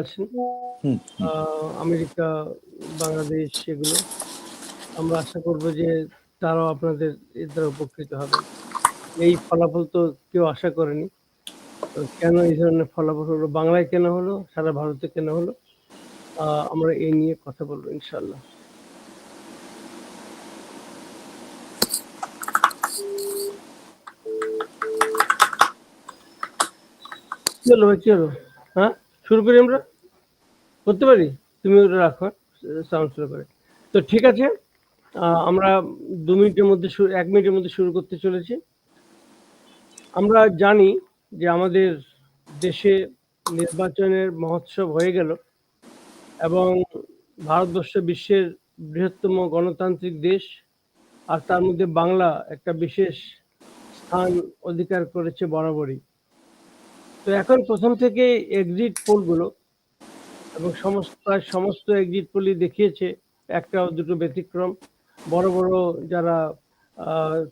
আছেন। আমেরিকা বাংলাদেশ সেগুলো আমরা আশা করব যে তারাও আপনাদের এর দ্বারা উপকৃত হবে। এই ফলাফল তো কেউ আশা করেনি। তো কেন এই ধরনের ফলাফল হলো? বাংলায় কেন হলো? সারা ভারতে কেন হলো? আহ, আমরা এই নিয়ে কথা বলব ইনশাল্লাহ চলো ভাই? হলো? হ্যাঁ? শুরু করি আমরা? করতে পারি? তুমি ওটা রাখো সাউন্ড স্লো করে। তো ঠিক আছে আমরা দু মিনিটের মধ্যে শুরু এক মিনিটের মধ্যে শুরু করতে চলেছি। আমরা জানি যে আমাদের দেশে নির্বাচনের মহোৎসব হয়ে গেল এবং ভারতবর্ষ বিশ্বের বৃহত্তম গণতান্ত্রিক দেশ, আর তার মধ্যে বাংলা একটা বিশেষ স্থান অধিকার করেছে বরাবরই। তো এখন প্রথম থেকে এক্সিট পোলগুলো এবং সমস্ত, প্রায় সমস্ত এক্সিট পোলই দেখিয়েছে একটা দুটো ব্যতিক্রম। বড় বড় যারা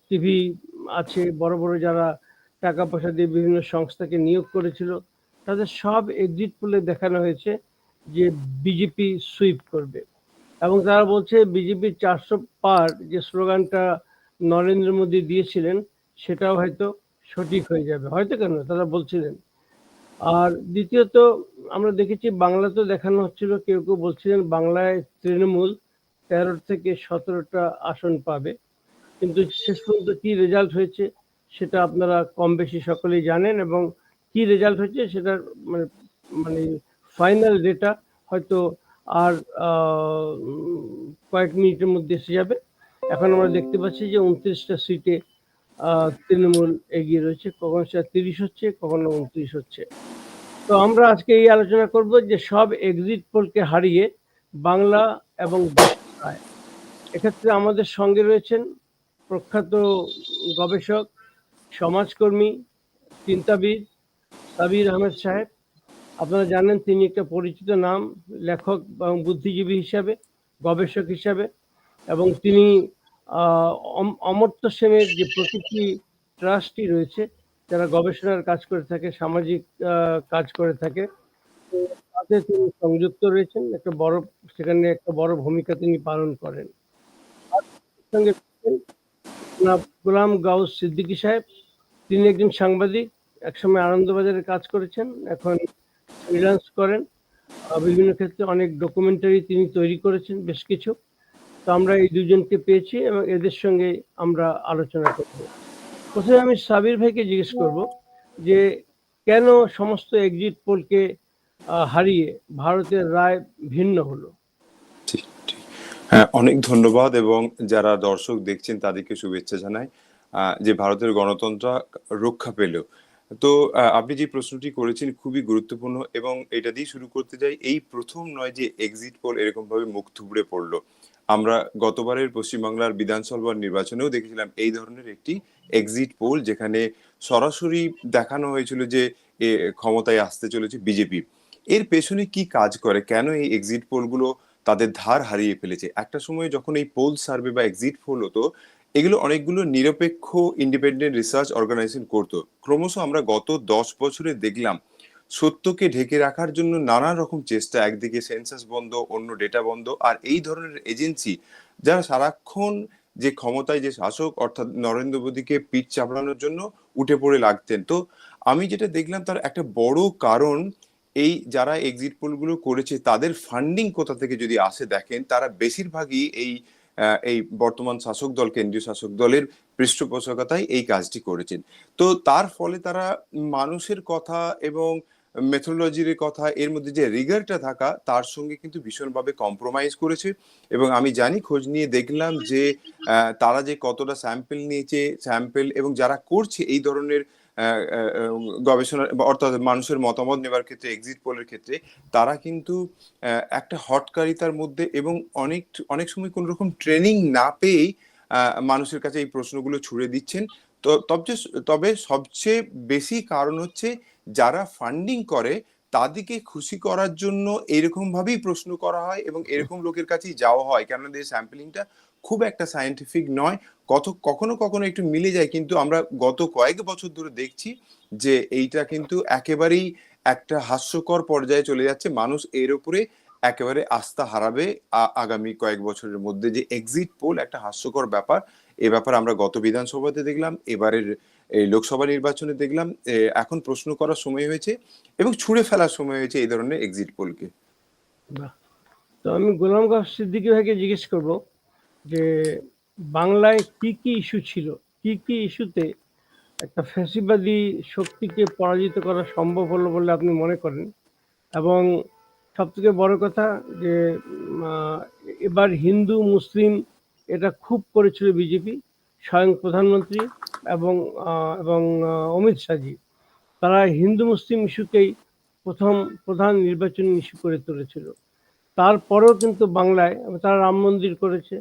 টিভি আছে, বড় বড় যারা টাকা পয়সা দিয়ে বিভিন্ন সংস্থাকে নিয়োগ করেছিল, তাদের সব এক্সিট পোলে দেখানো হয়েছে যে বিজেপি সুইপ করবে। এবং তারা বলছে বিজেপি চারশো পার যে স্লোগানটা নরেন্দ্র মোদী দিয়েছিলেন, সেটাও হয়তো সঠিক হয়ে যাবে। হয়তো কেন? তারা বলছিলেন। আর দ্বিতীয়ত, আমরা দেখেছি বাংলাতেও দেখানো হচ্ছিল, কেউ কেউ বলছিলেন বাংলায় তৃণমূল তেরো থেকে সতেরোটা আসন পাবে। কিন্তু শেষ পর্যন্ত কি রেজাল্ট হয়েছে, সেটা আপনারা কম বেশি সকলেই জানেন এবং কি রেজাল্ট হয়েছে সেটার মানে মানে ফাইনাল ডেটা হয়তো আর কয়েক মিনিটের মধ্যে এসে যাবে। এখন আমরা দেখতে পাচ্ছি যে উনত্রিশটা সিটে তৃণমূল এগিয়ে রয়েছে। কখনো সেটা তিরিশ হচ্ছে, কখনো উনত্রিশ হচ্ছে। তো আমরা আজকে এই আলোচনা করব যে সব এক্সিট পোলকে হারিয়ে বাংলা এবং এক্ষেত্রে আমাদের সঙ্গে রয়েছেন প্রখ্যাত গবেষক, সমাজকর্মী, চিন্তাবিদ সাবির আহমেদ সাহেব। আপনারা জানেন তিনি একটা পরিচিত নাম, লেখক এবং বুদ্ধিজীবী হিসাবে, গবেষক হিসাবে। এবং তিনি অমর্ত্য সেনের যে প্রকৃতি ট্রাস্টটি রয়েছে, যারা গবেষণার কাজ করে থাকে, সামাজিক কাজ করে থাকে তাতে তিনি সংযুক্ত রয়েছেন। একটা বড়, সেখানে একটা বড় ভূমিকা তিনি পালন করেন। সঙ্গে গোলাম গাউস সিদ্দিকী সাহেব। তিনি একজন সাংবাদিক, একসময় আনন্দবাজারে কাজ করেছেন, এখন ফ্রিল্যান্স করেন। বিভিন্ন ক্ষেত্রে অনেক ডকুমেন্টারি তিনি তৈরি করেছেন, বেশ কিছু। তো আমরা এই দুজনকে পেয়েছি এবং এদের সঙ্গে আমরা আলোচনা করব। প্রথমে আমি সাবির ভাইকে জিজ্ঞেস করব যে কেন সমস্ত এক্সিট পোলকে হারিয়ে ভারতের রায় ভিন্ন হলো? হ্যাঁ অনেক ধন্যবাদ এবং যারা দর্শক দেখছেন তাদেরকে শুভেচ্ছা জানাই যে ভারতের গণতন্ত্র রক্ষা পেল। তো আপনি যে প্রশ্নটি করেছেন খুবই গুরুত্বপূর্ণ এবং এটা দিয়ে শুরু করতে যাই এই প্রথম নয় যে এক্সিট পোল এরকম ভাবে মুখ থুবড়ে পড়ল। আমরা গতবারের পশ্চিমবাংলার বিধানসভা নির্বাচনেও দেখেছিলাম এই ধরনের একটি এক্সিট পোল যেখানে সরাসরি দেখানো হয়েছিল যে ক্ষমতায় আসতে চলেছে বিজেপি। এর পেছনে কি কাজ করে? কেন এই এক্সিট পোলগুলো তাদের ধার হারিয়ে ফেলেছে? একটা সময় যখন এই পোল সার্ভে বা এক্সিট পোল হতো, এগুলো অনেকগুলো নিরপেক্ষ ইন্ডিপেন্ডেন্ট রিসার্চ অর্গানাইজেশন করতো। ক্রমশ আমরা গত দশ বছরে দেখলাম সত্যকে ঢেকে রাখার জন্য নানা রকম চেষ্টা, একদিকে সেন্সাস বন্ধ, অন্য ডেটা বন্ধ, আর এই ধরনের এজেন্সি যারা সারাক্ষণ যে ক্ষমতায় যে শাসক, অর্থাৎ নরেন্দ্র মোদীকে পিঠ চাপড়ানোর জন্য উঠে পড়ে লাগতেন। তো আমি যেটা দেখলাম তার একটা বড় কারণ, এই যারা এক্সিট পোলগুলো করেছে, তাদের ফান্ডিং কোথা থেকে যদি আসে দেখেন, তারা বেশিরভাগই এই এই বর্তমান শাসক দল, কেন্দ্রীয় শাসক দলের পৃষ্ঠপোষকতায় এই কাজটি করেছেন। তো তার ফলে তারা মানুষের কথা এবং মেথোলজির কথা, এর মধ্যে যে রিগারটা থাকা, তার সঙ্গে কিন্তু ভীষণভাবে কম্প্রোমাইজ করেছে। এবং আমি জানি, খোঁজ নিয়ে দেখলাম যে তারা যে কতটা স্যাম্পেল নিয়েছে স্যাম্পেল এবং যারা করছে এই ধরনের গবেষণা, অর্থাৎ মানুষের মতামত নেবার ক্ষেত্রে এক্সিট পোলের ক্ষেত্রে, তারা কিন্তু একটা হটকারিতার মধ্যে এবং অনেক অনেক সময় কোন রকম ট্রেনিং না পেয়েই মানুষের কাছে এই প্রশ্নগুলো ছুড়ে দিচ্ছেন। তো তবে তবে সবচেয়ে বেশি কারণ হচ্ছে যারা ফান্ডিং করে, তাদেরকে খুশি করার জন্য এরকম ভাবেই প্রশ্ন করা হয় এবং এরকম লোকের কাছেই যাওয়া হয়। কেননা যে স্যাম্পলিংটা খুব একটা সায়েন্টিফিক নয়। কত, কখনো কখনো একটু মিলে যায়, কিন্তু আমরা গত কয়েক বছর ধরে দেখছি যে এইটা কিন্তু একেবারেই একটা হাস্যকর পর্যায়ে চলে যাচ্ছে। মানুষ এর উপরে একেবারে আস্থা হারাবে আগামী কয়েক বছরের মধ্যে যে এক্সিট পোল একটা হাস্যকর ব্যাপার। এ ব্যাপার আমরা গত বিধানসভাতে দেখলাম। এবারের এই লোকসভা নির্বাচনে দেখলাম এখন প্রশ্ন করার সময় হয়েছে এবং ছুঁড়ে ফেলার সময় হয়েছে এই ধরনের এক্সিট পোলকে। তো আমি গোলাম গাফ সিদ্দিকী ভাইকে জিজ্ঞেস করব যে, বাংলায় কি কি ইস্যু ছিল? কি কি ইস্যুতে একটা ফ্যাসিবাদী শক্তিকে পরাজিত করা সম্ভব হলো বলে আপনি মনে করেন? এবং সবথেকে বড় কথা যে এবার হিন্দু, মুসলিম এটা খুব করেছিল বিজেপি, স্বয়ং প্রধানমন্ত্রী। এবং এবং অমিত শাহজি, তারা হিন্দু মুসলিম ইস্যুকেই প্রথম প্রধান নির্বাচনী ইস্যু করে তুলেছিল। তারপরেও কিন্তু বাংলায়, তারা রাম মন্দির করেছে,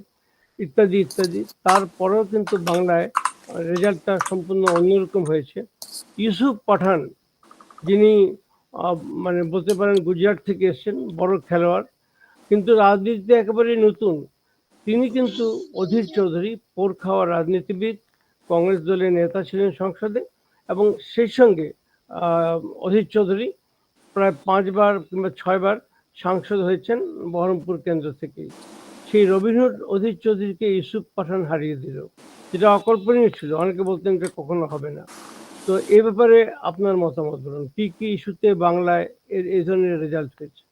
ইত্যাদি ইত্যাদি। তারপরেও কিন্তু বাংলায় রেজাল্টটা সম্পূর্ণ অন্যরকম হয়েছে। ইউসুফ পাঠান, যিনি মানে বলতে পারেন গুজরাট থেকে এসেছেন, বড় খেলোয়াড়, কিন্তু রাজনীতিতে একেবারেই নতুন। তিনি কিন্তু অধীর চৌধুরী, পোর খাওয়া রাজনীতিবিদ কংগ্রেস দলের নেতা ছিলেন সংসদে এবং সেই সঙ্গে অধীর চৌধুরী প্রায় পাঁচবার কিংবা ছয়বার সাংসদ হয়েছেন বহরমপুর কেন্দ্র থেকে। সেই রবীন্দ্র অধীর চৌধুরীকে ইউসুফ পাঠান হারিয়ে দিল। যেটা অকল্পনীয় ছিল, অনেকে বলতেন এটা কখনো হবে না। তো এ ব্যাপারে আপনার মতামত বলুন, কি কি ইস্যুতে বাংলায় এর এই ধরনের রেজাল্ট হয়েছে?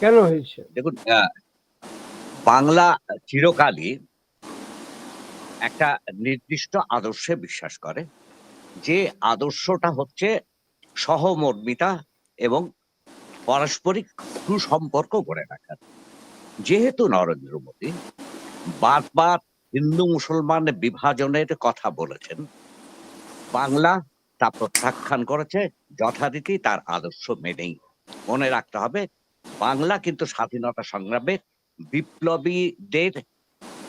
কেন হয়েছে? দেখুন বাংলা চিরকালই একটা নির্দিষ্ট আদর্শে বিশ্বাস করে, যে আদর্শটা হচ্ছে সহমর্মিতা এবং পারস্পরিক সুসম্পর্ক গড়ে রাখার যেহেতু নরেন্দ্র মোদী বারবার হিন্দু মুসলমান বিভাজনের কথা বলেছেন, বাংলা তা প্রত্যাখ্যান করেছে, যথারীতি তার আদর্শ মেনেই। মনে রাখতে হবে, বাংলা কিন্তু স্বাধীনতা সংগ্রামে বিপ্লবীদের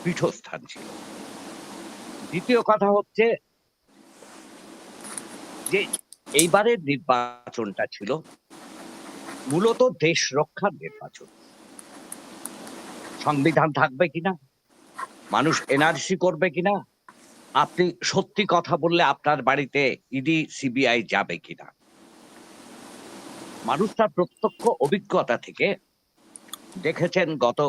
পীঠস্থান ছিল। দ্বিতীয় কথা হচ্ছে যে এইবারের নির্বাচনটা ছিল মূলত দেশ রক্ষার নির্বাচন। সংবিধান থাকবে কিনা? মানুষ এনআরসি করবে কিনা? আপনি সত্যি কথা বললে আপনার বাড়িতে ইডি, সিবিআই যাবে কিনা? মানুষ তার প্রত্যক্ষ অভিজ্ঞতা থেকে দেখেছেন গত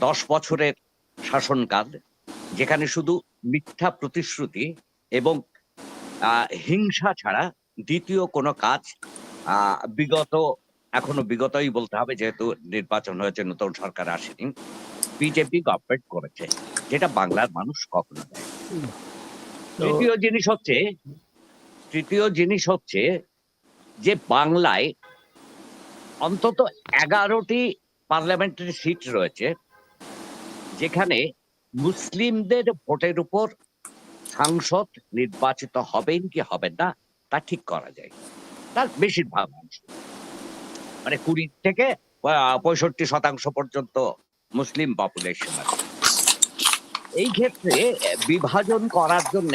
দশ বছরের শাসনকাল। যেখানে শুধু মিথ্যা প্রতিশ্রুতি এবং হিংসা ছাড়া দ্বিতীয় কোনো কাজ আহ, বিগত এখনও বিগতই বলতে হবে যেহেতু নির্বাচন হয়েছে নতুন সরকার আসেনি বিজেপি গভর্নমেন্ট করেছে যেটা বাংলার মানুষ কখনো দেয় তৃতীয় জিনিস হচ্ছে তৃতীয় জিনিস হচ্ছে যে বাংলায় অন্তত এগারোটি পার্লামেন্টারি সিট রয়েছে যেখানে মুসলিমদের ভোটের উপর সাংসদ নির্বাচিত হবেন কি হবেন না, তা ঠিক করা যায়। তার বেশিরভাগ অংশ মানে কুড়ি থেকে পঁয়ষট্টি শতাংশ পর্যন্ত মুসলিম পপুলেশন আছে। এই ক্ষেত্রে বিভাজন করার জন্য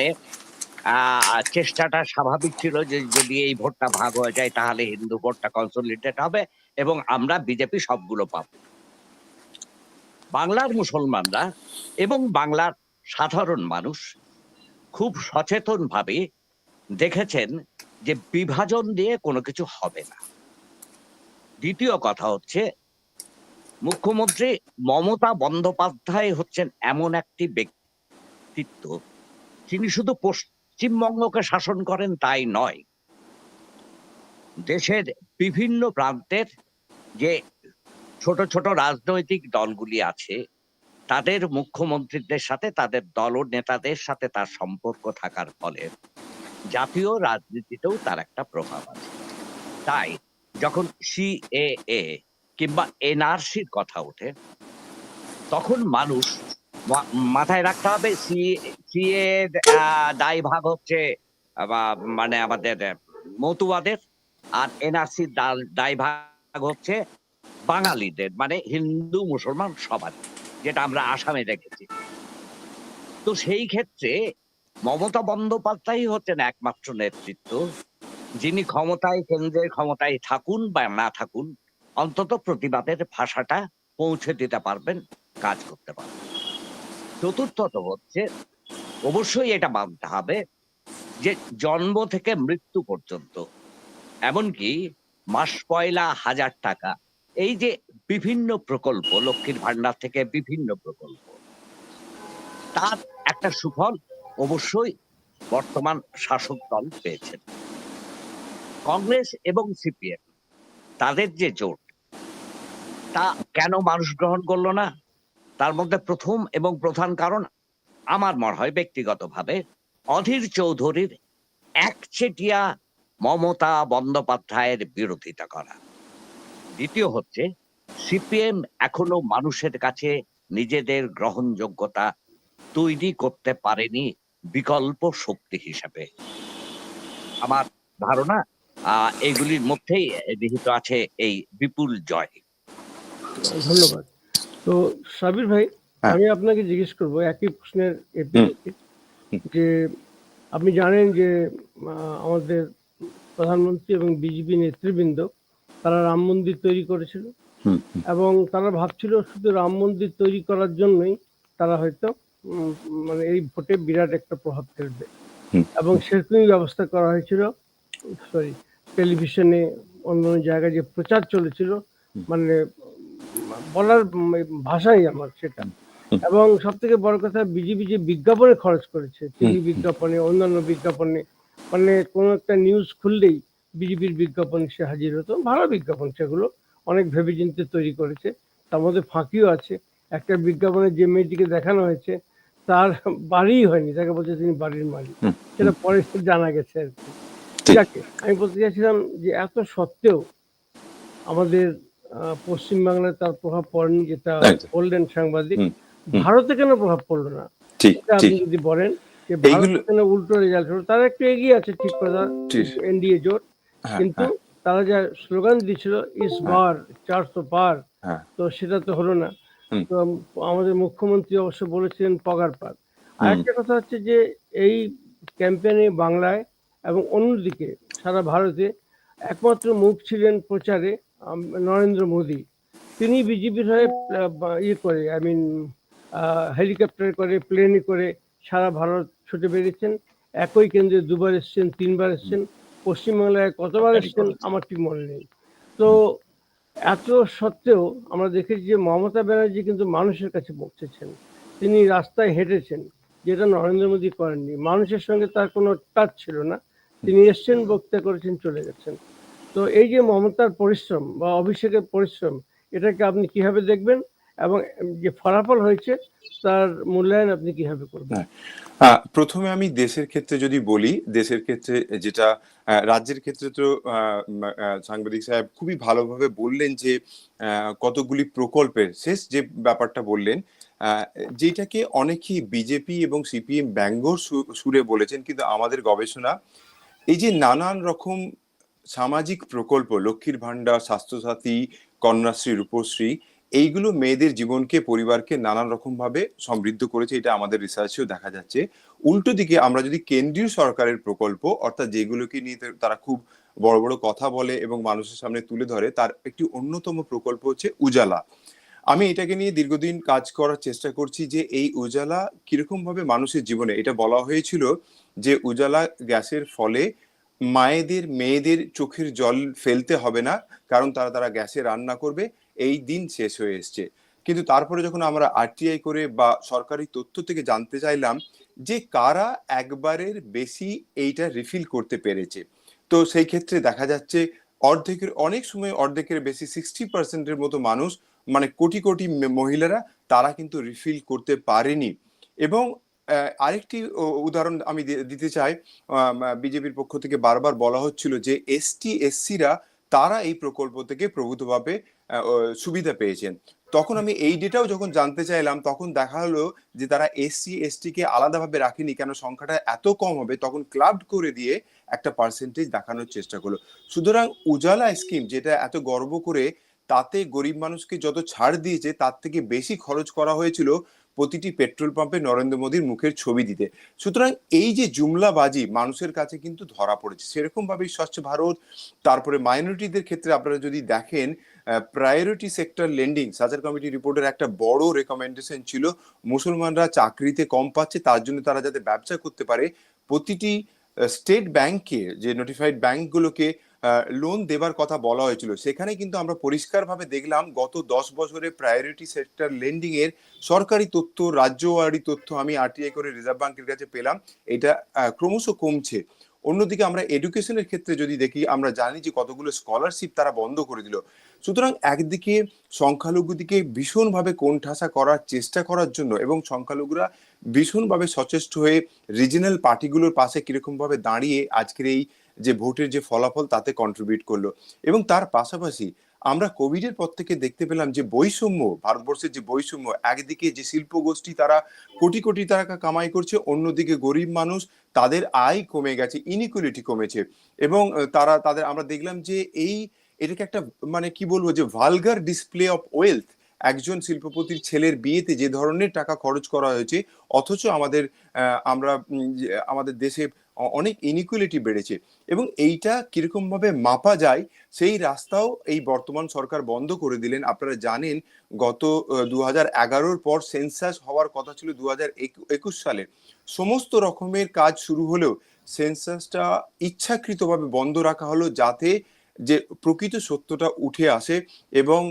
চেষ্টাটা স্বাভাবিক ছিল যে যদি এই ভোটটা ভাগ হয়ে যায়, তাহলে হিন্দু ভোটটা কনসলিডেট হবে এবং আমরা বিজেপি সবগুলো পাব। বাংলার মুসলমানরা এবং বাংলার সাধারণ মানুষ খুব সচেতন ভাবে দেখেছেন যে বিভাজন দিয়ে কোনো কিছু হবে না। দ্বিতীয় কথা হচ্ছে, মুখ্যমন্ত্রী মমতা বন্দ্যোপাধ্যায় হচ্ছেন এমন একটি ব্যক্তিত্ব তিনি শুধু পশ্চিমবঙ্গকে শাসন করেন তাই নয়, দেশের বিভিন্ন প্রান্তের যে ছোট ছোট রাজনৈতিক দলগুলি আছে, তাদের মুখ্যমন্ত্রীদের সাথে, তাদের দল নেতাদের সাথে তার সম্পর্ক থাকার ফলে জাতীয় রাজনীতিতেও তার একটা প্রভাব আছে। তাই যখন সিএএ কিংবা এনআরসির কথা ওঠে, তখন মানুষ মাথায় রাখতে হবে সি সিএ দায় ভাগ হচ্ছে মানে আমাদের মতুয়াদের, আর এনআরসির দায় ভাগ হচ্ছে বাঙালিদের মানে হিন্দু, মুসলমান সবার যেটা আমরা আসামে দেখেছি। তো সেই ক্ষেত্রে মমতা বন্দ্যোপাধ্যায় হচ্ছেন একমাত্র নেতৃত্ব। যিনি ক্ষমতায় কেন্দ্রের ক্ষমতায় থাকুন বা না থাকুন, অন্তত প্রতিবাদের ভাষাটা পৌঁছে দিতে পারবেন, কাজ করতে পারবেন। চতুর্থত হচ্ছে, অবশ্যই এটা মানতে হবে যে জন্ম থেকে মৃত্যু পর্যন্ত, এমনকি মাস পয়লা হাজার টাকা এই যে বিভিন্ন প্রকল্প, লক্ষ্মীর ভান্ডার থেকে বিভিন্ন প্রকল্প, তার একটা সুফল অবশ্যই বর্তমান শাসক দল পেয়েছেন। কংগ্রেস এবং সিপিএম, তাদের যে জোট, তা কেন মানুষ গ্রহণ করল না? তার মধ্যে প্রথম এবং প্রধান কারণ আমার মনে হয় ব্যক্তিগতভাবে অধীর চৌধুরীর একচেটিয়া মমতা বন্দ্যোপাধ্যায়ের বিরোধিতা করা। দ্বিতীয় হচ্ছে সিপিএম এখনও মানুষের কাছে নিজেদের গ্রহণযোগ্যতা তৈরি করতে পারেনি বিকল্প শক্তি হিসাবে। আমার ধারণা আহ এগুলির মধ্যেই নিহিত আছে এই বিপুল জয়। ধন্যবাদ। তো সাবির ভাই হ্যাঁ। আমি আপনাকে জিজ্ঞেস করব একই প্রশ্নের যে আপনি জানেন যে আহ, আমাদের প্রধানমন্ত্রী এবং বিজেপি নেতৃবৃন্দ তারা রাম মন্দির তৈরি করেছিল। এবং তারা ভাবছিল শুধু রাম মন্দির তৈরি করার জন্যই তারা হয়তো মানে এই ভোটে বিরাট একটা প্রভাব ফেলবে। এবং সেরকমই ব্যবস্থা করা হয়েছিল সরি টেলিভিশনে অন্য অন্য জায়গায় যে প্রচার চলেছিল মানে বলার ভাষাই আমার সেটা। এবং সব থেকে বড় কথা বিজেপি যে বিজ্ঞাপনে খরচ করেছে টিভি বিজ্ঞাপনে অন্যান্য বিজ্ঞাপনে মানে কোনো একটা নিউজ খুললেই বিজেপির বিজ্ঞাপন সে হাজির হতো ভালো বিজ্ঞাপন সেগুলো অনেক ভেবে ভেবেচিন্তে তৈরি করেছে। তার মধ্যে ফাঁকিও আছে। একটা বিজ্ঞাপনে যে মেয়েটিকে দেখানো হয়েছে তার বাড়িই হয়নি তাকে বলছে তিনি বাড়ির মালিক। সেটা পরে জানা গেছে আর কি। ঠিক। যাকে আমি বলতে চাইছিলাম যে এত সত্ত্বেও আমাদের পশ্চিমবাংলায় তার প্রভাব পড়েনি যেটা বললেন সাংবাদিক। ভারতে কেন প্রভাব পড়ল না? ঠিক আপনি যদি বলেন যে ভারত কেন উল্টো রেজাল্ট হলো তারা একটু এগিয়ে আছে ঠিক কথা। এনডিএ জোট। কিন্তু হ্যাঁ, তারা যা স্লোগান দিয়েছিল ইস বার চারশো পার হ্যাঁ। তো সেটা তো হলো না। তো আমাদের মুখ্যমন্ত্রী অবশ্য বলেছিলেন পগার পার আরেকটা কথা হচ্ছে যে এই ক্যাম্পেইনে বাংলায় এবং অন্যদিকে সারা ভারতে একমাত্র মুখ ছিলেন প্রচারে নরেন্দ্র মোদী। তিনি বিজেপির হয়ে ইয়ে করে আই মিন হেলিকপ্টারে করে প্লেনে করে সারা ভারত ছুটে বেরিয়েছেন একই কেন্দ্রে দুবার এসছেন তিনবার এসছেন। পশ্চিমবাংলায় কতবার এসছেন আমার ঠিক মনে নেই। তো এত সত্ত্বেও আমরা দেখেছি যে মমতা ব্যানার্জি কিন্তু মানুষের কাছে পৌঁছেছেন তিনি রাস্তায় হেঁটেছেন যেটা নরেন্দ্র মোদী করেননি। মানুষের সঙ্গে তার কোনো টাচ ছিল না। তিনি এসছেন বক্তৃতা করেছেন চলে গেছেন। তো এই যে মমতার পরিশ্রম বা অভিষেকের পরিশ্রম এটাকে আপনি কীভাবে দেখবেন? এবং যে ফলাফল হয়েছে, তার মূল্যায়ন আপনি কীভাবে করবেন? প্রথমে আমি দেশের ক্ষেত্রে যদি বলি, দেশের ক্ষেত্রে যেটা রাজ্যের ক্ষেত্রে তো সাংবাদিক সাহেব খুবই ভালোভাবে বললেন যে কতগুলি প্রকল্পের শেষ যে ব্যাপারটা বললেন যেটাকে অনেকেই বিজেপি এবং সিপিএম ব্যঙ্গর সুরে বলেছেন, কিন্তু আমাদের গবেষণা, এই যে নানান রকম সামাজিক প্রকল্প, লক্ষ্মীর ভান্ডার স্বাস্থ্যসাথী, কন্যাশ্রী, রূপশ্রী এইগুলো মেয়েদের জীবনকে, পরিবারকে নানান রকম ভাবে সমৃদ্ধ করেছে, এটা আমাদের রিসার্চেও দেখা যাচ্ছে। উল্টো দিকে আমরা যদি কেন্দ্রীয় সরকারের প্রকল্প, অর্থাৎ যেগুলোকে নিয়ে তারা খুব বড় বড় কথা বলে এবং মানুষের সামনে তুলে ধরে, তার একটি অন্যতম প্রকল্প হচ্ছে উজালা। আমি এটাকে নিয়ে দীর্ঘদিন কাজ করার চেষ্টা করছি যে এই উজালা কীরকম ভাবে মানুষের জীবনে, এটা বলা হয়েছিল যে উজালা গ্যাসের ফলে মায়েদের, মেয়েদের চোখের জল ফেলতে হবে না, কারণ তারা তারা গ্যাসে রান্না করবে। এই দিন শেষ হয়ে এসছে। কিন্তু তারপরে যখন আমরা আরটিআই করে বা সরকারি তথ্য থেকে জানতে চাইলাম যে কারা একবারের বেশি এইটা রিফিল করতে পেরেছে। তো সেই ক্ষেত্রে দেখা যাচ্ছে অর্ধেকের, অনেক সময় অর্ধেকের বেশি সিক্সটি পার্সেন্টের মতো মানুষ মানে কোটি কোটি মহিলারা তারা কিন্তু রিফিল করতে পারেনি। এবং আরেকটি উদাহরণ আমি দিতে চাই বিজেপির পক্ষ থেকে বারবার বলা হচ্ছিল যে এসটি এসসিরা তারা এই প্রকল্প থেকে প্রভূতভাবে সুবিধা পেয়েছেন। তখন আমি এই ডেটাও যখন জানতে চাইলাম, তখন দেখা হলো যে তারা এসসি এসটি কে আলাদাভাবে রাখেনি, কেন সংখ্যাটা এত কম হবে, তখন ক্লাব করে দিয়ে একটা পার্সেন্টেজ দেখানোর চেষ্টা করল। সুতরাং উজালা স্কিম যেটা এত গর্ব করে তাতে গরিব মানুষকে যত ছাড় দিয়েছে, তার থেকে বেশি খরচ করা হয়েছিল প্রতিটি পেট্রোল পাম্পে নরেন্দ্র মোদীর মুখের ছবি দিতে। সুতরাং এই যে জুমলাবাজি মানুষের কাছে কিন্তু ধরা পড়েছে। সেরকম ভাবেই স্বচ্ছ ভারত, তারপরে মাইনরিটিদের ক্ষেত্রে আপনারা যদি দেখেন প্রায়োরিটি সেক্টর লেন্ডিং সাজার কমিটি রিপোর্টের একটা বড় রেকমেন্ডেশন ছিল, মুসলমানরা চাকরিতে কম পাচ্ছে, তার জন্য তারা যাতে ব্যবসা করতে পারে। প্রতিটি স্টেট ব্যাংককে যে নোটিফাইড ব্যাংকগুলোকে লোন দেবার কথা বলা হয়েছিল। সেখানে কিন্তু আমরা পরিষ্কারভাবে দেখলাম গত দশ বছরে প্রায়োরিটি সেক্টর লেন্ডিং এর সরকারি তথ্য, রাজ্যওয়ারি তথ্য আমি আরটিআই করে রিজার্ভ ব্যাংকের কাছে পেলাম। এটা ক্রমশ কমছে। অন্যদিকে আমরা এডুকেশনের ক্ষেত্রে যদি দেখি, আমরা জানি যে কতগুলো স্কলারশিপ তারা বন্ধ করে দিল। সুতরাং একদিকে সংখ্যালঘুদিকে ভীষণভাবে কোণঠাসা করার চেষ্টা করার জন্য এবং সংখ্যালঘুরা ভীষণভাবে সচেষ্ট হয়ে রিজিনাল পার্টিগুলোর পাশে কীরকমভাবে দাঁড়িয়ে আজকের এই যে ভোটের যে ফলাফল তাতে কন্ট্রিবিউট করল। এবং তার পাশাপাশি আমরা কোভিডের পর থেকে দেখতে পেলাম যে বৈষম্য, ভারতবর্ষের যে বৈষম্য, একদিকে যে শিল্প গোষ্ঠী তারা কোটি কোটি টাকা কামাই করছে, অন্যদিকে গরিব মানুষ তাদের আয় কমে গেছে ইনিকুয়ালিটি কমেছে। এবং তারা তাদের, আমরা দেখলাম যে এই, এটাকে একটা মানে কি বলব, যে ভালগার ডিসপ্লে অফ ওয়েলথ একজন শিল্পপতির ছেলের বিয়েতে যে ধরনের টাকা খরচ করা হয়েছে, অথচ আমাদের আমরা আমাদের দেশে অনেক ইনিকুয়ালিটি বেড়েছে। এবং এইটা কীরকমভাবে মাপা যায়, সেই রাস্তাও এই বর্তমান সরকার বন্ধ করে দিলেন। আপনারা জানেন, গত দু হাজার এগারোর পর সেন্সাস হওয়ার কথা ছিল দু হাজার একুশ সালে। সমস্ত রকমের কাজ শুরু হলেও সেন্সাসটা ইচ্ছাকৃতভাবে বন্ধ রাখা হলো যাতে যে প্রকৃত সত্যটা উঠে আসে এবং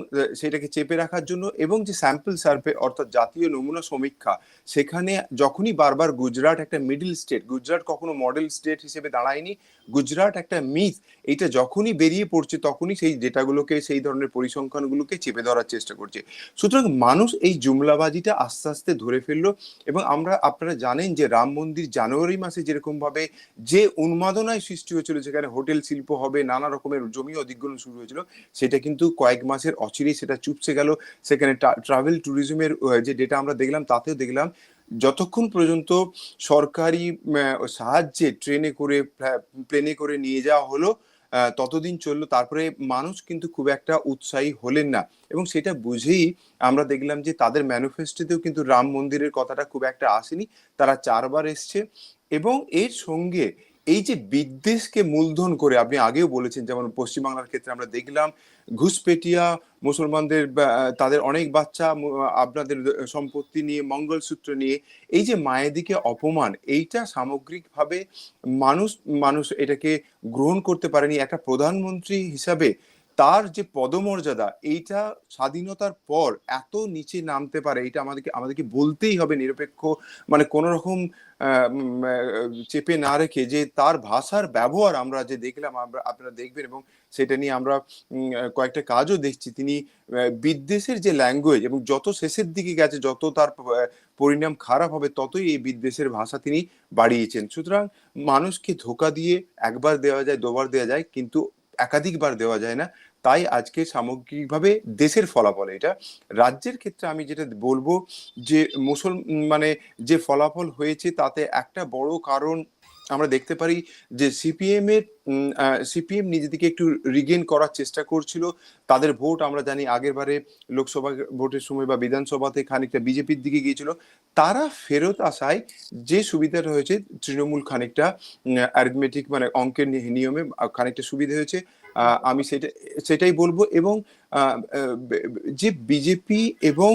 সেটাকে চেপে রাখার জন্য এবং যে স্যাম্পল সার্ভে অর্থাৎ জাতীয় নমুনা সমীক্ষা, সেখানে যখনই বারবার গুজরাট একটা মিডল স্টেট গুজরাট কখনো মডেল স্টেট হিসেবে দাঁড়ায়নি, গুজরাট একটা মিথ এটা যখনই বেরিয়ে পড়ছে তখনই সেই ডেটাগুলোকে, সেই ধরনের পরিসংখ্যানগুলোকে চেপে ধরার চেষ্টা করছে। সুতরাং মানুষ এই জুমলাবাজিটা আস্তে আস্তে ধরে ফেলল এবং আমরা, আপনারা জানেন যে রাম মন্দির জানুয়ারি মাসে যেরকমভাবে যে উন্মাদনায় সৃষ্টি হয়েছিল, যেখানে হোটেল শিল্প হবে, নানা রকমের জমি অধিগ্রহণ শুরু হয়েছিল। সেটা কিন্তু কয়েক মাসের অচিরেই সেটা চুপসে গেল। সেখানে ট্রাভেল ট্যুরিজমের যে ডেটা আমরা দেখলাম, তাতেও দেখলাম যতক্ষণ পর্যন্ত সরকারি সাহায্যে ট্রেনে করে প্লেনে করে নিয়ে যাওয়া হলো ততদিন চলল। তারপরে মানুষ কিন্তু খুব একটা উৎসাহী হলেন না। এবং সেটা বুঝেই আমরা দেখলাম যে তাদের ম্যানিফেস্টোতেও কিন্তু রাম মন্দিরের কথাটা খুব একটা আসেনি। তারা চারবার এসছে। এবং এর সঙ্গে এই যে বিদ্বেষকে মূলধন করে আপনি আগেও বলেছেন, যেমন পশ্চিমবাংলার ক্ষেত্রে আমরা দেখলাম ঘুষপেটিয়া মুসলমানদের তাদের অনেক বাচ্চা আপনাদের সম্পত্তি নিয়ে, মঙ্গলসূত্র নিয়ে, এই যে মায়েদিকে অপমান, এইটা সামগ্রিকভাবে মানুষ মানুষ এটাকে গ্রহণ করতে পারেনি। একটা প্রধানমন্ত্রী হিসাবে তার যে পদমর্যাদা, এইটা স্বাধীনতার পর এত নিচে নামতে পারে এটা আমাদেরকে আমাদেরকে বলতেই হবে নিরপেক্ষ মানে কোন রকম চেপে না রেখে যে তার ভাষার ব্যবহার আমরা যে দেখলাম, আমরা আপনারা দেখবেন এবং সেটা নিয়ে আমরা কয়েকটা কাজও দেখছি। তিনি বিদ্বেষের যে ল্যাঙ্গুয়েজ এবং যত শেষের দিকে গেছে, যত তার পরিণাম খারাপ হবে, ততই এই বিদ্বেষের ভাষা তিনি বাড়িয়েছেন। সুতরাং মানুষকে ধোকা দিয়ে একবার দেওয়া যায়, দুবার দেওয়া যায়, কিন্তু একাধিকবার দেওয়া যায় না। তাই আজকে সামগ্রিকভাবে দেশের ফলাফল এটা। রাজ্যের ক্ষেত্রে আমি যেটা বলব যে মুসল মানে যে ফলাফল হয়েছে তাতে একটা বড় কারণ আমরা দেখতে পারি যে সিপিএম এর সিপিএম নিজেদেরকে একটু রিগেন করার চেষ্টা করছিল। তাদের ভোট আমরা জানি আগের বারে লোকসভা ভোটের সময় বা বিধানসভাতে খানিকটা বিজেপির দিকে গিয়েছিল। তারা ফেরত আসায় যে সুবিধাটা হয়েছে, তৃণমূল খানিকটা অ্যারিথমেটিক মানে অঙ্কের নিয়মে খানিকটা সুবিধা হয়েছে। আমি সেটা, সেটাই বলব এবং যে বিজেপি এবং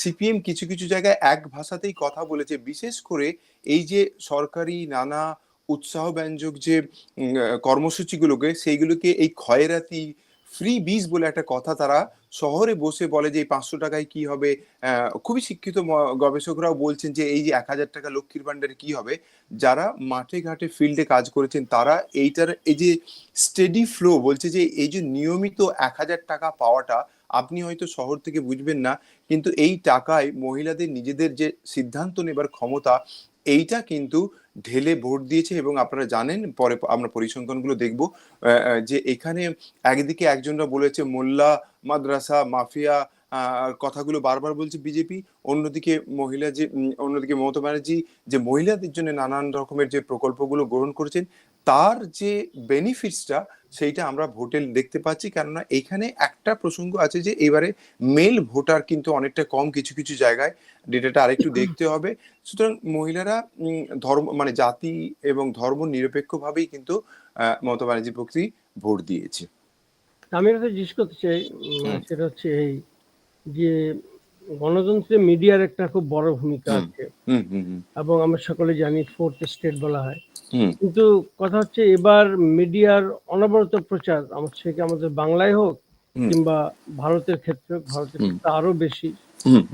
সিপিএম কিছু কিছু জায়গায় এক ভাষাতেই কথা বলেছে, বিশেষ করে এই যে সরকারি নানা উৎসাহ ব্যঞ্জক যে কর্মসূচিগুলোকে, সেইগুলোকে এই ক্ষয়রাতি ফ্রি বীজ বলে একটা কথা তারা শহরে বসে বলে যে, এই পাঁচশো টাকায় কি হবে? খুবই শিক্ষিত গবেষকরাও বলছেন যে, এই যে এক হাজার টাকা লক্ষ্মীর ভান্ডারে কি হবে? যারা মাঠে ঘাটে ফিল্ডে কাজ করেছেন, তারা এইটার, এই যে স্টেডি ফ্লো বলছে যে, এই যে নিয়মিত এক হাজার টাকা পাওয়াটা আপনি হয়তো শহর থেকে বুঝবেন না, কিন্তু এই টাকায় মহিলাদের নিজেদের যে সিদ্ধান্ত নেবার ক্ষমতা এইটা কিন্তু ঢেলে ভোট দিয়েছে এবং আপনারা জানেন, পরে আমরা পরিসংখ্যানগুলো দেখব যে এখানে একদিকে একজনরা বলেছে মোল্লা, মাদ্রাসা, মাফিয়া কথাগুলো বারবার বলছে বিজেপি, অন্যদিকে মহিলা যে অন্যদিকে মমতা ব্যানার্জি, যে মহিলাদের জন্য নানান রকমের যে প্রকল্পগুলো গ্রহণ করেছেন, তার যে বেনিফিটসটা সেইটা আমরা ভোটে দেখতে পাচ্ছি। কেননা এখানে একটা প্রসঙ্গ আছে যে এবারে মেল ভোটার কিন্তু অনেকটা কম কিছু কিছু জায়গায়। ডেটাটা আরেকটু দেখতে হবে। সুতরাং মহিলারা উম, ধর্ম মানে জাতি এবং ধর্ম নিরপেক্ষভাবেই কিন্তু আহ, মমতা ব্যানার্জির প্রতি ভোট দিয়েছে। আমি একটা জিজ্ঞেস করতে চাই সেটা হচ্ছে এই যে গণতন্ত্রে মিডিয়ার একটা খুব বড় ভূমিকা আছে। এবং আমরা সকলে জানি ফোর্থ স্টেট বলা হয়। কিন্তু কথা হচ্ছে এবার মিডিয়ার অনবরত প্রচার আমার থেকে আমাদের বাংলায় হোক কিংবা ভারতের ক্ষেত্রে ভারতের ক্ষেত্রে আরও বেশি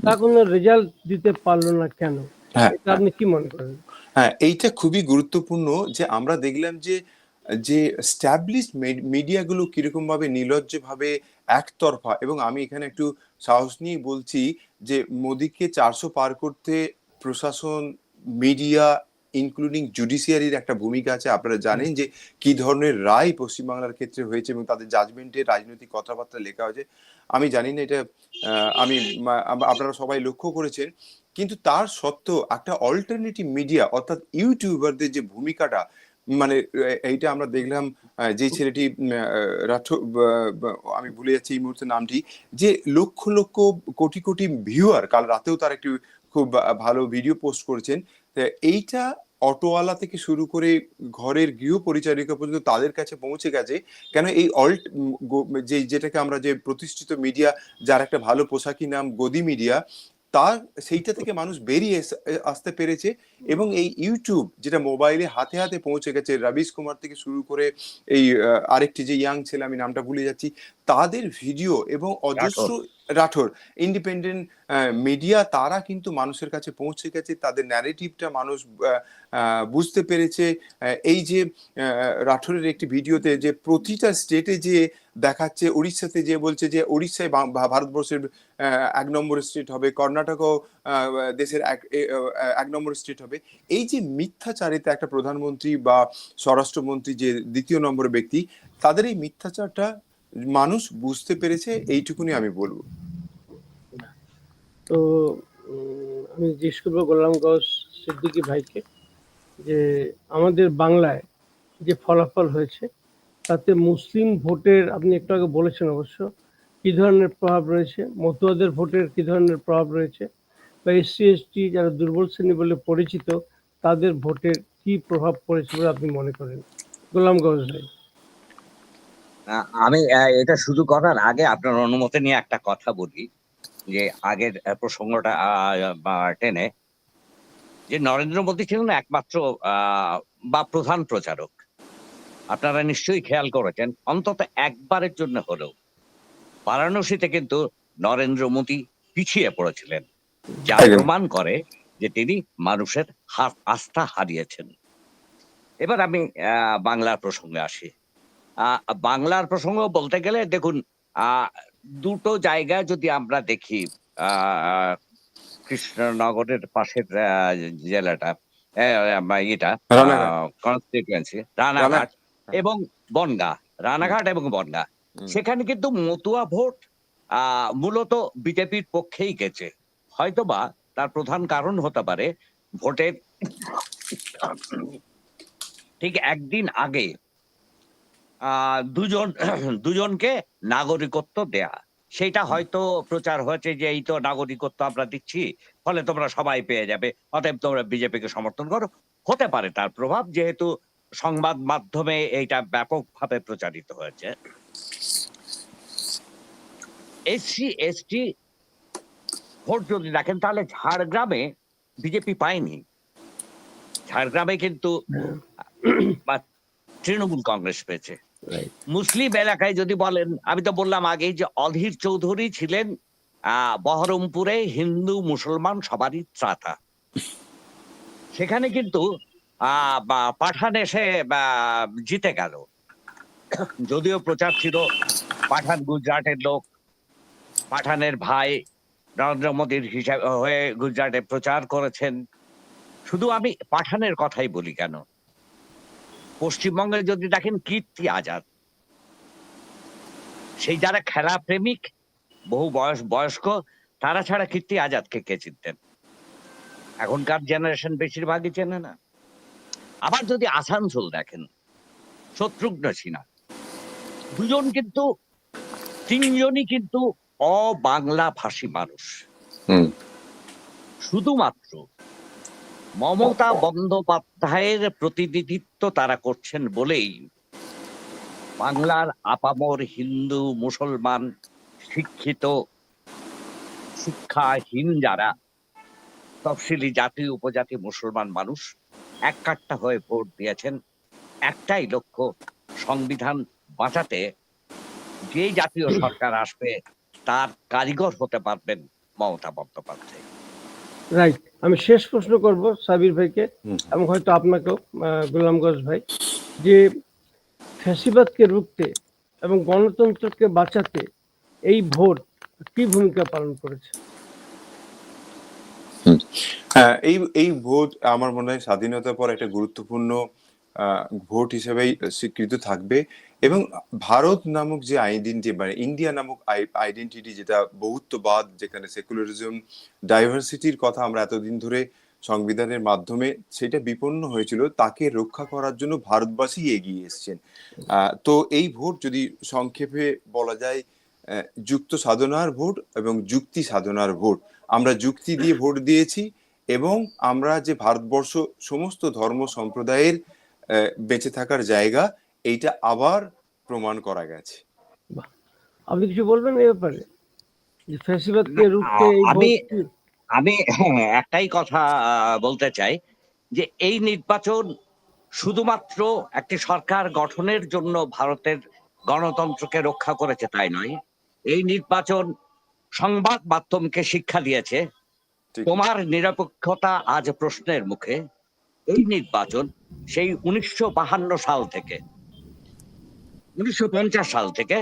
তা কোনো রেজাল্ট দিতে পারল না কেন? হ্যাঁ এটা আপনি কি মনে করেন? হ্যাঁ এইটা খুবই গুরুত্বপূর্ণ যে আমরা দেখলাম যে যে স্ট্যাবলিশ মিডিয়াগুলো কীরকম ভাবে নির্লজ্জ ভাবে একতরফা এবং আমি এখানে একটু সাহস নিয়ে বলছি যে মোদিকে চারশো পার করতে প্রশাসন, মিডিয়া, ইনক্লুডিং জুডিশিয়ারির একটা ভূমিকা আছে। আপনারা জানেন যে কি ধরনের রায় পশ্চিমবাংলার ক্ষেত্রে হয়েছে এবং তাদের জাজমেন্টে রাজনৈতিক কথাবার্তা লেখা হয়েছে। আমি জানি না এটা আমি আপনারা সবাই লক্ষ্য করেছেন, কিন্তু তার সত্ত্বেও একটা অল্টারনেটিভ মিডিয়া অর্থাৎ ইউটিউবারদের যে ভূমিকাটা মানে এইটা আমরা দেখলাম যে ছেলেটি রাঠো- আমি ভুলে যাচ্ছি এই মুহূর্তে নামটি, যে লক্ষ লক্ষ কোটি কোটি ভিউয়ার কাল রাতেও তার একটি খুব ভালো ভিডিও পোস্ট করেছেন এইটা অটোওয়ালা থেকে শুরু করে ঘরের গৃহ পরিচারিকা পর্যন্ত তাদের কাছে পৌঁছে গেছে, কেন এই অল্ট যে, যেটাকে আমরা যে প্রতিষ্ঠিত মিডিয়া যার একটা ভালো পোশাকি নাম গদি মিডিয়া তার সেইটা থেকে মানুষ বেরিয়ে আসতে পেরেছে এবং এই ইউটিউব যেটা মোবাইলে হাতে হাতে পৌঁছে গেছে রবিশ কুমার থেকে শুরু করে এই আরেকটি যে ইয়াং ছেলে আমি নামটা ভুলে যাচ্ছি তাদের ভিডিও এবং অজস্র রাঠোর। ইন্ডিপেন্ডেন্ট মিডিয়া তারা কিন্তু মানুষের কাছে পৌঁছে গেছে, তাদের ন্যারেটিভটা মানুষ বুঝতে পেরেছে। এই যে রাঠোরের একটি ভিডিওতে যে প্রতিটা স্টেটে যে দেখাচ্ছে, উড়িষ্যাতে যে বলছে যে উড়িষ্যায় ভারতবর্ষের এক নম্বর স্টেট হবে, কর্ণাটকও দেশের এক এক নম্বর স্টেট হবে। এই যে মিথ্যাচারিতা একটা প্রধানমন্ত্রী বা স্বরাষ্ট্রমন্ত্রী যে দ্বিতীয় নম্বর ব্যক্তি, তাদের এই মিথ্যাচারটা মানুষ বুঝতে পেরেছে, এইটুকুনি আমি বলব। তো আমি জিজ্ঞেস করব গোলাম গস সিদ্দিকী ভাইকে যে, আমাদের বাংলায় যে ফলাফল হয়েছে, তাতে মুসলিম ভোটের, আপনি একটু আগে বলেছেন অবশ্য, কি ধরনের প্রভাব রয়েছে, মতুয়াদের ভোটের কি ধরনের প্রভাব রয়েছে, বা এসসি, এসটি যারা দুর্বল শ্রেণি বলে পরিচিত, তাদের ভোটের কি প্রভাব পড়েছে বলে আপনি মনে করেন? গোলাম গস ভাই। আমি এটা শুরু করার আগে আপনার অনুমতি নিয়ে একটা কথা বলি যে আগের প্রসঙ্গটা টেনে যে নরেন্দ্র মোদী ছিলেন একমাত্র বা প্রধান প্রচারক। আপনারা নিশ্চয়ই খেয়াল করেছেন অন্তত একবারের জন্য হলেও বারাণসীতে কিন্তু নরেন্দ্র মোদী পিছিয়ে পড়েছিলেন যা প্রমাণ করে যে তিনি মানুষের আস্থা হারিয়েছেন। এবার আমি আহ, বাংলার প্রসঙ্গে আসি। বাংলার প্রসঙ্গ বলতে গেলে দেখুন আহ, দুটো জায়গা যদি আমরা দেখি আহ, কৃষ্ণনগরের পাশের জেলাটা এটা। কনস্টিটুয়েন্সি রানাঘাট। এবং বনগা রানাঘাট এবং বনগা। সেখানে কিন্তু মতুয়া ভোট আহ, মূলত বিজেপির পক্ষেই গেছে। হয়তোবা তার প্রধান কারণ হতে পারে ভোটের ঠিক একদিন আগে দুজন দুজনকে নাগরিকত্ব দেয়া। সেটা হয়তো প্রচার হয়েছে যে এই তো নাগরিকত্ব আমরা দিচ্ছি ফলে তোমরা সবাই পেয়ে যাবে। অতএব তোমরা বিজেপিকে সমর্থন করো। হতে পারে তার প্রভাব যেহেতু সংবাদ মাধ্যমে এইটা ব্যাপকভাবে প্রচারিত হয়েছে। এসসি এসটি ভোট যদি দেখেন তাহলে ঝাড়গ্রামে বিজেপি পায়নি। ঝাড়গ্রামে কিন্তু তৃণমূল কংগ্রেস পেয়েছে. মুসলিম এলাকায় যদি বলেন, আমি তো বললাম আগেই যে অধীর চৌধুরী ছিলেন বহরমপুরে হিন্দু মুসলমান সবারই ত্রাতা। সেখানে কিন্তু পাঠান এসে জিতে গেল। যদিও প্রচার ছিল পাঠান গুজরাটের লোক, পাঠানের ভাই নরেন্দ্র মোদীর হিসাবে হয়ে গুজরাটে প্রচার করেছেন। শুধু আমি পাঠানের কথাই বলি কেন? পশ্চিমবঙ্গে যদি দেখেন কীর্তি আজাদ সেই যারা খেলা প্রেমিক বহু বয়স বয়স্ক তারা ছাড়া কীর্তি আজাদকে কে চিনতেন? এখনকার জেনারেশন বেশিরভাগই চেনে না। আবার যদি আসানসোল দেখেন শত্রুঘ্ন সিনহা দুজন কিন্তু তিনজনই কিন্তু অবাংলা ভাষী মানুষ। হুম। শুধুমাত্র মমতা বন্দ্যোপাধ্যায়ের প্রতিনিধিত্ব তারা করছেন বলেই। বাংলার আপামর হিন্দু মুসলমান শিক্ষিত শিক্ষাহীন যারা, তফসিলি জাতি, উপজাতি মুসলমান মানুষ এক কাট্টা হয়ে ভোট দিয়েছেন। একটাই লক্ষ্য, সংবিধান বাঁচাতে যে জাতীয় সরকার আসবে তার কারিগর হতে পারবেন মমতা বন্দ্যোপাধ্যায়। রাইট আমি শেষ প্রশ্ন করব সাবির ভাইকে এবং হয়তো আপনাকেও গোলামগঞ্জ ভাই যে ফ্যাসিবাদকে রুখতে এবং গণতন্ত্রকে বাঁচাতে এই ভোট কি ভূমিকা পালন করেছে? এই এই ভোট আমার মনে হয় স্বাধীনতার পর একটা গুরুত্বপূর্ণ আহ, ভোট হিসেবেই স্বীকৃত থাকবে। এবং ভারত নামক যে আইডেন্টি মানে ইন্ডিয়া নামক আইডেন্টিটি যেটা বহুত্ববাদ, যেখানে সেকুলারিজম ডাইভার্সিটির কথা আমরা এতদিন ধরে সংবিধানের মাধ্যমে সেটা বিপন্ন হয়েছিল, তাকে রক্ষা করার জন্য ভারতবাসী এগিয়ে এসছেন। তো এই ভোট যদি সংক্ষেপে বলা যায় যুক্ত সাধনার ভোট এবং যুক্তি সাধনার ভোট। আমরা যুক্তি দিয়ে ভোট দিয়েছি এবং আমরা যে ভারতবর্ষ সমস্ত ধর্ম সম্প্রদায়ের বেঁচে থাকার জায়গা এইটা আবার প্রমাণ করা গেছে। আপনি কিছু বলবেন এই ব্যাপারে? ফ্যাসিবাদকে রুখতে আমি- আমি একটাই কথা বলতে চাই যে এই নির্বাচন শুধুমাত্র একটি সরকার গঠনের জন্য ভারতের গণতন্ত্রকে রক্ষা করেছে তাই নয় এই নির্বাচন সংবাদ মাধ্যমকে শিক্ষা দিয়েছে। তোমার নিরপেক্ষতা আজ প্রশ্নের মুখে। এই নির্বাচন সেই উনিশশো বাহান্ন সাল থেকে উনিশশো পঞ্চাশ সাল থেকে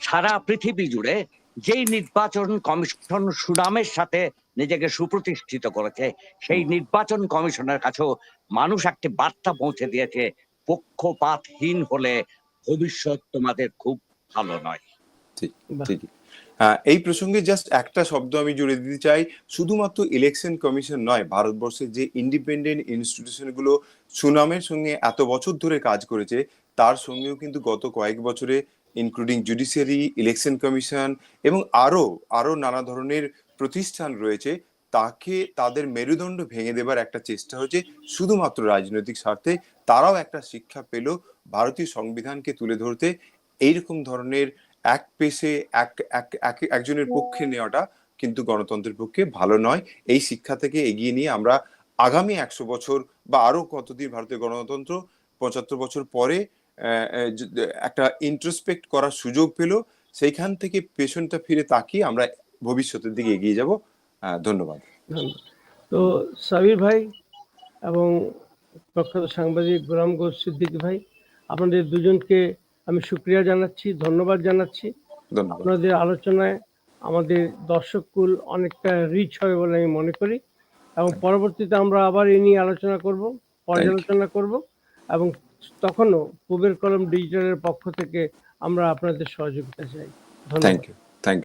সারা পৃথিবী জুড়ে যেই নির্বাচন কমিশন সুনামের সাথে নিজেকে সুপ্রতিষ্ঠিত করেছে সেই নির্বাচন কমিশনের কাছেও মানুষ একটি বার্তা পৌঁছে দিয়েছে পক্ষপাতহীন হলে ভবিষ্যৎ তোমাদের খুব ভালো নয়। হ্যাঁ এই প্রসঙ্গে জাস্ট একটা শব্দ আমি জুড়ে দিতে চাই শুধুমাত্র ইলেকশন কমিশন নয় ভারতবর্ষের যে ইন্ডিপেন্ডেন্ট ইনস্টিটিউশনগুলো সুনামের সঙ্গে এত বছর ধরে কাজ করেছে তার সঙ্গেও কিন্তু গত কয়েক বছরে ইনক্লুডিং জুডিশিয়ারি ইলেকশন কমিশন এবং আরও আরও নানা ধরনের প্রতিষ্ঠান রয়েছে তাকে তাদের মেরুদণ্ড ভেঙে দেবার একটা চেষ্টা হচ্ছে শুধুমাত্র রাজনৈতিক স্বার্থে। তারাও একটা শিক্ষা পেল ভারতীয় সংবিধানকে তুলে ধরতে এইরকম ধরনের এক পেশে এক এক- এক- একজনের পক্ষে নেওয়াটা কিন্তু গণতন্ত্রের পক্ষে ভালো নয়। এই শিক্ষা থেকে এগিয়ে নিয়ে আমরা আগামী একশো বছর বা আরও কতদিন ভারতীয় গণতন্ত্র পঁচাত্তর বছর পরে একটা ইন্ট্রোস্পেক্ট করার সুযোগ পেল সেইখান থেকে পেছনটা ফিরে তাকিয়ে আমরা ভবিষ্যতের দিকে এগিয়ে যাব। ধন্যবাদ। তো সাবির ভাই এবং প্রখ্যাত সাংবাদিক গোলাম গোস সিদ্দিক ভাই আপনাদের দুজনকে আমি শুক্রিয়া জানাচ্ছি ধন্যবাদ জানাচ্ছি। আপনাদের আলোচনায় আমাদের দর্শককুল অনেকটা রিচ হবে বলে আমি মনে করি এবং পরবর্তীতে আমরা আবার এ নিয়ে আলোচনা করব পর্যালোচনা করব এবং তখনও পুবের কলম ডিজিটালের পক্ষ থেকে আমরা আপনাদের সহযোগিতা চাই। Thank you